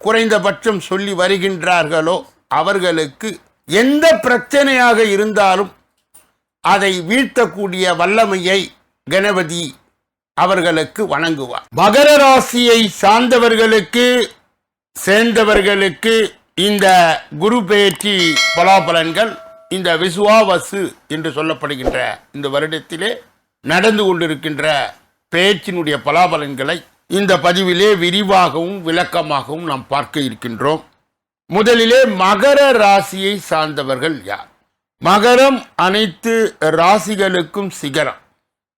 குறைந்தபட்சம் சொல்லி வருகின்றார்களோ அவர்களுக்கு எந்த பிரச்சனையாக இருந்தாலும் அதை வீழ்த்தக்கூடிய வல்லமையை கணபதி அவர்களுக்கு வணங்குவார். மகர ராசியை சார்ந்தவர்களுக்கு சேர்ந்தவர்களுக்கு இந்த குரு பெயர்ச்சி பலாபலன்கள் இந்த விசுவாவசு என்று சொல்லப்படுகின்ற இந்த வருடத்திலே நடந்து கொண்டிருக்கின்ற பெயர்ச்சியினுடைய பலாபலன்களை இந்த பதிவிலே விரிவாகவும் விளக்கமாகவும் நாம் பார்க்க இருக்கின்றோம். முதலிலே மகர ராசியை சார்ந்தவர்கள் யார்? மகரம் அனைத்து ராசிகளுக்கும் சிகரம்.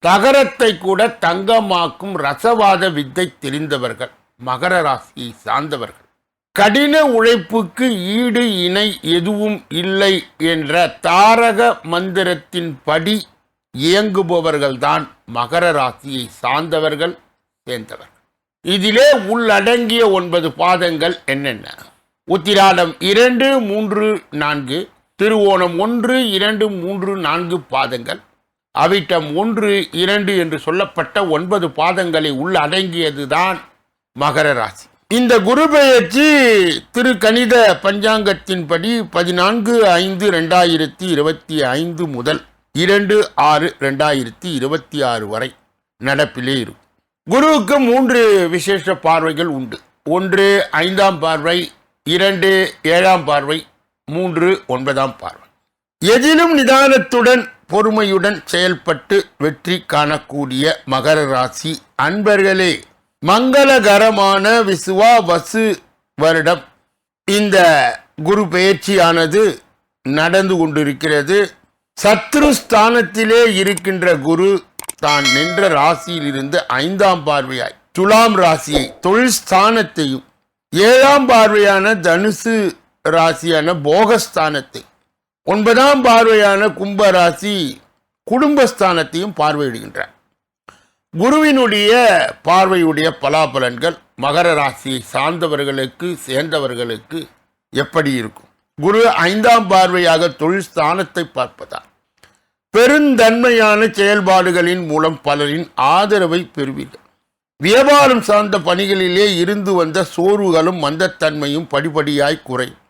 தகரத்தை கூட தங்கமாக்கும் ரசவாத வித்தை தெரிந்தவர்கள் மகர ராசியை சார்ந்தவர்கள். கடின உழைப்புக்கு ஈடு இணை எதுவும் இல்லை என்ற தாரக மந்திரத்தின் படி இயங்குபவர்கள்தான் மகர ராசியை சார்ந்தவர்கள் சேர்ந்தவர்கள் இதிலே உள்ளடங்கிய ஒன்பது பாதங்கள் என்னென்ன? உத்திராடம் இரண்டு மூன்று நான்கு திருவோணம் ஒன்று இரண்டு மூன்று நான்கு பாதங்கள். அவிட்டம் ஒன்று இரண்டு என்று சொல்லப்பட்ட ஒன்பது பாதங்களை உள்ளடங்கியதுதான் மகர ராசி. இந்த குரு பெயர்ச்சி திரு கணித பஞ்சாங்கத்தின்படி பதினான்கு ஐந்து ரெண்டாயிரத்தி இருபத்தி ஐந்து முதல் இரண்டு ஆறு ரெண்டாயிரத்தி இருபத்தி ஆறு வரை நடப்பிலே இருக்கும். குருவுக்கு மூன்று விசேஷ பார்வைகள் உண்டு. ஒன்று ஐந்தாம் பார்வை இரண்டு ஏழாம் பார்வை மூன்று ஒன்பதாம் பார்வை. எதிலும் நிதானத்துடன் பொறுமையுடன் செயல்பட்டு வெற்றி காணக்கூடிய மகர ராசி அன்பர்களே மங்களகரமான விசுவா வசு வருடம். இந்த குரு பெயர்ச்சியானது நடந்து கொண்டிருக்கிறது. சத்ரு ஸ்தானத்திலே இருக்கின்ற குரு தான் நின்ற ராசியிலிருந்து ஐந்தாம் பார்வையாய். துலாம் ராசியை தொழில் ஸ்தானத்தையும் ஏழாம் பார்வையான தனுசு ராசியான போகஸ்தானத்தை ஒன்பதாம் பார்வையான கும்ப ராசி குடும்பஸ்தானத்தையும் பார்வையிடுகின்றார் குருவினுடைய பார்வையுடைய பலாபலன்கள் மகர ராசியை சார்ந்தவர்களுக்கு சேர்ந்தவர்களுக்கு எப்படி இருக்கும்? குரு ஐந்தாம் பார்வையாக தொழில் ஸ்தானத்தை பார்ப்பதால். பெருந்தன்மையான செயல்பாடுகளின் மூலம் பலரின் ஆதரவை பெறுவீர்கள். வியாபாரம் சார்ந்த பணிகளிலே இருந்து வந்த சோர்வுகளும் மந்தத்தன்மையும் படிப்படியாய் குறையும்.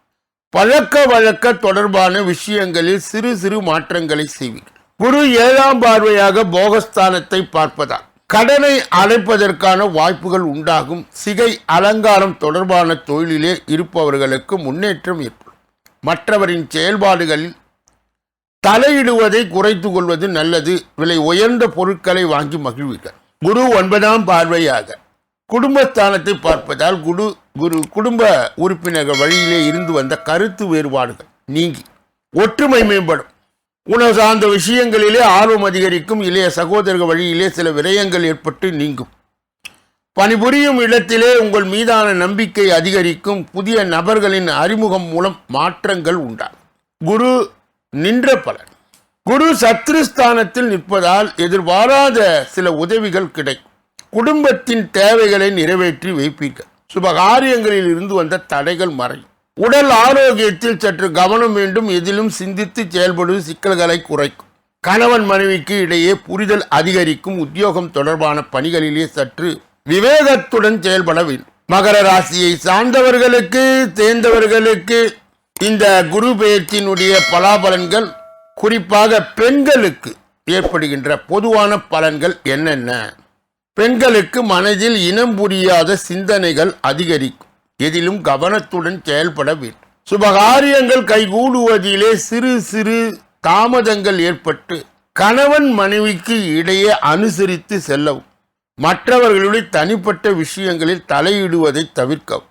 பழக்க வழக்க தொடர்பான விஷயங்களில் சிறு சிறு மாற்றங்களை செய்வீர்கள். குரு ஏழாம் பார்வையாக போகஸ்தானத்தை பார்ப்பதால் கடனை அடைப்பதற்கான வாய்ப்புகள் உண்டாகும். சிகை அலங்காரம் தொடர்பான தொழிலிலே இருப்பவர்களுக்கு முன்னேற்றம் ஏற்படும். மற்றவரின் செயல்பாடுகளில் தலையிடுவதை குறைத்து கொள்வது நல்லது. விலை உயர்ந்த பொருட்களை வாங்கி மகிழ்வீர்கள் குரு ஒன்பதாம் பார்வையாக. குடும்பஸ்தானத்தை பார்ப்பதால் குரு குரு குடும்ப உறுப்பினர்கள் வழியிலே இருந்து வந்த கருத்து வேறுபாடுகள் நீங்கி ஒற்றுமை மேம்படும். உணவு சார்ந்த விஷயங்களிலே ஆர்வம் அதிகரிக்கும். இளைய சகோதரர்கள் வழியிலே சில விரயங்கள் ஏற்பட்டு நீங்கும். பணிபுரியும் இடத்திலே உங்கள் மீதான நம்பிக்கை அதிகரிக்கும். புதிய நபர்களின் அறிமுகம் மூலம் மாற்றங்கள் உண்டாகும். குரு நின்ற பலன். குரு சத்ருஸ்தானத்தில் நிற்பதால் எதிர்பாராத சில உதவிகள் கிடைக்கும். குடும்பத்தின் தேவைகளை நிறைவேற்றி வைப்பீர்கள். சுபகாரியங்களில் இருந்து வந்த தடைகள் மறையும். உடல் ஆரோக்கியத்தில் சற்று கவனம் வேண்டும். எதிலும் சிந்தித்து செயல்படுவது சிக்கல்களை குறைக்கும். கணவன் மனைவிக்கு இடையே புரிதல் அதிகரிக்கும். உத்தியோகம் தொடர்பான பணிகளிலே சற்று விவேகத்துடன் செயல்பட வேண்டும். மகர ராசியை சார்ந்தவர்களுக்கு தேர்ந்தவர்களுக்கு இந்த குரு பெயர்ச்சியினுடைய பலாபலன்கள் குறிப்பாக பெண்களுக்கு ஏற்படுகின்ற பொதுவான பலன்கள் என்னென்ன? பெண்களுக்கு மனதில் இனம் புரியாத சிந்தனைகள் அதிகரிக்கும். எதிலும் கவனத்துடன் செயல்பட வேண்டும். சுபகாரியங்கள் கைகூடுவதிலே சிறு சிறு தாமதங்கள் ஏற்பட்டு கணவன் மனைவிக்கு இடையே அனுசரித்து செல்லவும். மற்றவர்களுடைய தனிப்பட்ட விஷயங்களில் தலையிடுவதை தவிர்க்கவும்.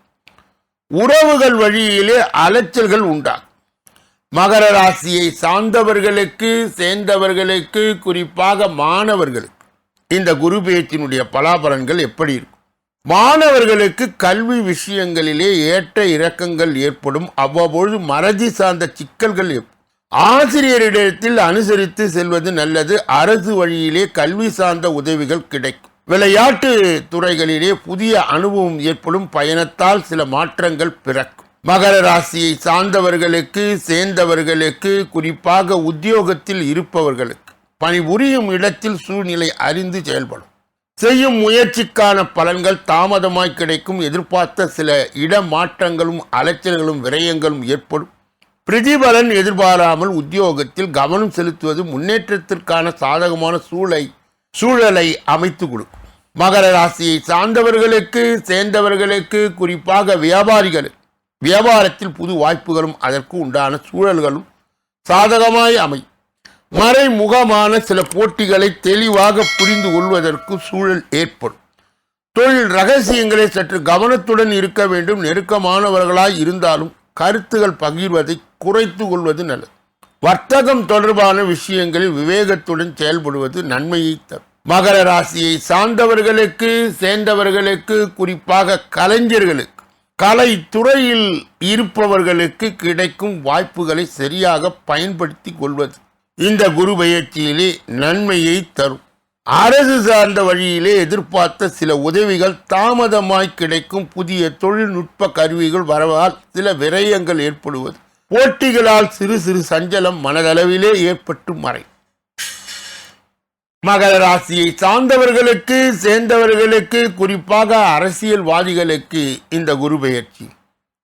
உறவுகள் வழியிலே அலைச்சல்கள் உண்டாகும். மகர ராசியை சார்ந்தவர்களுக்கு சேர்ந்தவர்களுக்கு குறிப்பாக மாணவர்களுக்கு இந்த குரு பேச்சினுடைய பலாபலன்கள் எப்படி இருக்கும்? மாணவர்களுக்கு கல்வி விஷயங்களிலே ஏற்ற இறக்கங்கள் ஏற்படும். அவ்வப்பொழுது மறதி சார்ந்த சிக்கல்கள் ஆசிரியரிடத்தில் அனுசரித்து செல்வது நல்லது. அரசு வழியிலே கல்வி சார்ந்த உதவிகள் கிடைக்கும். விளையாட்டு துறைகளிலே புதிய அனுபவம் ஏற்படும் பயணத்தால் சில மாற்றங்கள் பிறக்கும். மகர ராசியை சார்ந்தவர்களுக்கு சேர்ந்தவர்களுக்கு குறிப்பாக உத்தியோகத்தில் இருப்பவர்களுக்கு பணிபுரியும் இடத்தில் சூழ்நிலை அறிந்து செயல்படும். செய்யும் முயற்சிக்கான பலன்கள் தாமதமாய் கிடைக்கும். எதிர்பார்த்த சில இடமாற்றங்களும் அலைச்சல்களும் விரயங்களும் ஏற்படும். பிரதிபலன் எதிர்பாராமல் உத்தியோகத்தில் கவனம் செலுத்துவது முன்னேற்றத்திற்கான சாதகமான சூழலை சூழலை அமைத்து கொடுக்கும். மகர ராசியை சார்ந்தவர்களுக்கு சேர்ந்தவர்களுக்கு குறிப்பாக வியாபாரிகளுக்கு வியாபாரத்தில் புது வாய்ப்புகளும் அதற்கு உண்டான சூழல்களும் சாதகமாய் அமை மறைமுகமான சில போட்டிகளை தெளிவாக புரிந்து கொள்வதற்கு சூழல் ஏற்படும். தொழில் ரகசியங்களை சற்று கவனத்துடன் இருக்க வேண்டும். நெருக்கமானவர்களாய் இருந்தாலும் கருத்துகள் பகிர்வதை குறைத்து கொள்வது நல்லது. வர்த்தகம் தொடர்பான விஷயங்களில் விவேகத்துடன் செயல்படுவது நன்மையை தரும். மகர ராசியை சார்ந்தவர்களுக்கு சேர்ந்தவர்களுக்கு குறிப்பாக கலைஞர்களுக்கு கலைத்துறையில் இருப்பவர்களுக்கு கிடைக்கும் வாய்ப்புகளை சரியாக பயன்படுத்தி கொள்வது இந்த குரு பயிற்சியிலே நன்மையை தரும். அரசு சார்ந்த வழியிலே எதிர்பார்த்த சில உதவிகள் தாமதமாய் கிடைக்கும் புதிய தொழில்நுட்ப கருவிகள் வரவால் சில விரயங்கள் ஏற்படுவது. போட்டிகளால் சிறு சிறு சஞ்சலம் மனதளவிலே ஏற்பட்டு மறை. மகர ராசியை சார்ந்தவர்களுக்கு சேர்ந்தவர்களுக்கு குறிப்பாக அரசியல்வாதிகளுக்கு இந்த குரு பெயர்ச்சி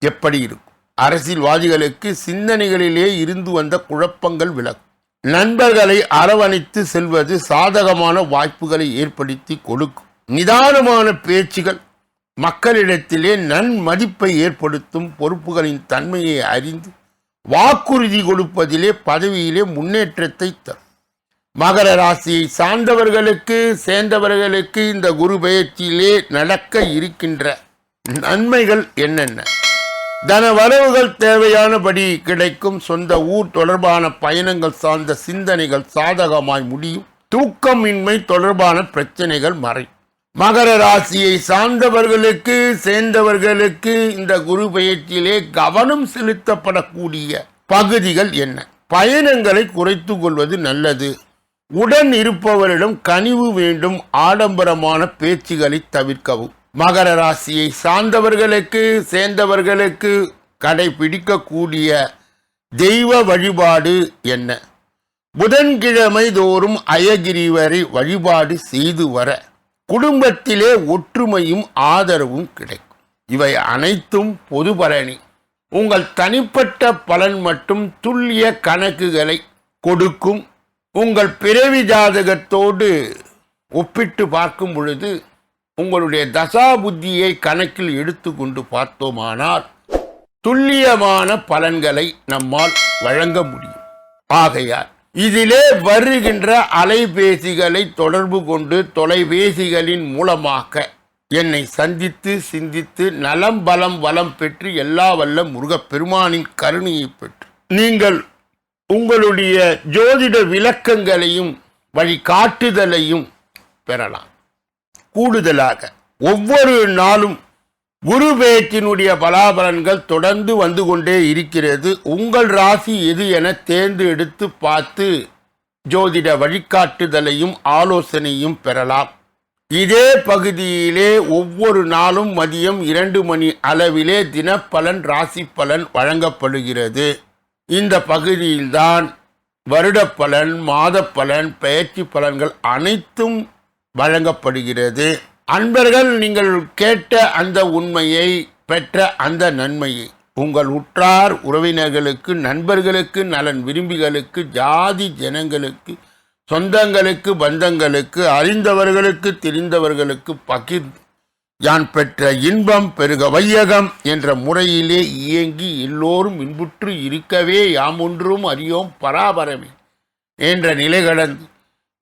எப்படி இருக்கும்? அரசியல்வாதிகளுக்கு சிந்தனைகளிலே இருந்து வந்த குழப்பங்கள் விலகும். நண்பர்களை அரவணைத்து செல்வது சாதகமான வாய்ப்புகளை ஏற்படுத்தி கொடுக்கும். நிதானமான பேச்சுகள் மக்களிடத்திலே நன்மதிப்பை ஏற்படுத்தும் பொறுப்புகளின் தன்மையை அறிந்து வாக்குறுதி கொடுப்பதிலே பதவியிலே முன்னேற்றத்தை தரும். மகர ராசியை சார்ந்தவர்களுக்கு சேர்ந்தவர்களுக்கு இந்த குரு பயிற்சியிலே நடக்க இருக்கின்ற நன்மைகள் என்னென்ன? தன வரவுகள் தேவையானபடி கிடைக்கும் சொந்த ஊர் தொடர்பான பயணங்கள் சார்ந்த சிந்தனைகள் சாதகமாய் முடியும். தூக்கமின்மை தொடர்பான பிரச்சனைகள் மறை மகர ராசியை சார்ந்தவர்களுக்கு சேர்ந்தவர்களுக்கு இந்த குரு பயிற்சியிலே கவனம் செலுத்தப்படக்கூடிய பகுதிகள் என்ன? பயணங்களை குறைத்து கொள்வது நல்லது. உடன் இருப்பவரிடம் கனிவு வேண்டும் ஆடம்பரமான பேச்சுகளை தவிர்க்கவும். மகர ராசியை சார்ந்தவர்களுக்கு சேர்ந்தவர்களுக்கு கடைபிடிக்கக்கூடிய தெய்வ வழிபாடு என்ன? புதன்கிழமை தோறும் அயகிரிவரை வழிபாடு செய்து வர குடும்பத்திலே ஒற்றுமையும் ஆதரவும் கிடைக்கும். இவை அனைத்தும் பொது பலனி உங்கள் தனிப்பட்ட பலன் மற்றும் துல்லிய கணக்குகளை கொடுக்கும். உங்கள் பிறவி ஜாதகத்தோடு ஒப்பிட்டு பார்க்கும் பொழுது உங்களுடைய தசா புத்தியை கணக்கில் எடுத்துக்கொண்டு பார்த்தோமானால் துல்லியமான பலன்களை நம்மால் வழங்க முடியும். ஆகையால் இதிலே வருகின்ற அலைபேசிகளை தொடர்பு கொண்டு தொலைபேசிகளின் மூலமாக என்னை சந்தித்து சிந்தித்து நலம் பலம் வளம் பெற்று எல்லா வல்ல முருகப்பெருமானின் கருணையை பெற்று. நீங்கள் உங்களுடைய ஜோதிட விளக்கங்களையும் வழிகாட்டுதலையும் பெறலாம். கூடுதலாக ஒவ்வொரு நாளும் குரு பேச்சினுடைய பலாபலன்கள் தொடர்ந்து வந்து கொண்டே இருக்கிறது. உங்கள் ராசி எது என தேர்ந்தெடுத்து பார்த்து ஜோதிட வழிகாட்டுதலையும் ஆலோசனையும் பெறலாம். இதே பகுதியிலே ஒவ்வொரு நாளும் மதியம் இரண்டு மணி அளவிலே தினப்பலன் ராசி பலன் வழங்கப்படுகிறது. இந்த பகுதியில்தான் வருடப்பலன் மாதப்பலன் பயிற்சி பலன்கள் அனைத்தும் வழங்கப்படுகிறது. அன்பர்கள் நீங்கள் கேட்ட அந்த உண்மையை பெற்ற அந்த நன்மையை உங்கள் உற்றார் உறவினர்களுக்கு நண்பர்களுக்கு நலன் விரும்பிகளுக்கு ஜாதி ஜனங்களுக்கு சொந்தங்களுக்கு பந்தங்களுக்கு அறிந்தவர்களுக்கு தெரிந்தவர்களுக்கு பகிர்ந்து யான் பெற்ற இன்பம் பெருக வையகம் என்ற முறையிலே இயங்கி எல்லோரும் இன்புற்று இருக்கவே யாம் ஒன்றும் அறியோம் பராபரமே என்ற நிலை கடந்து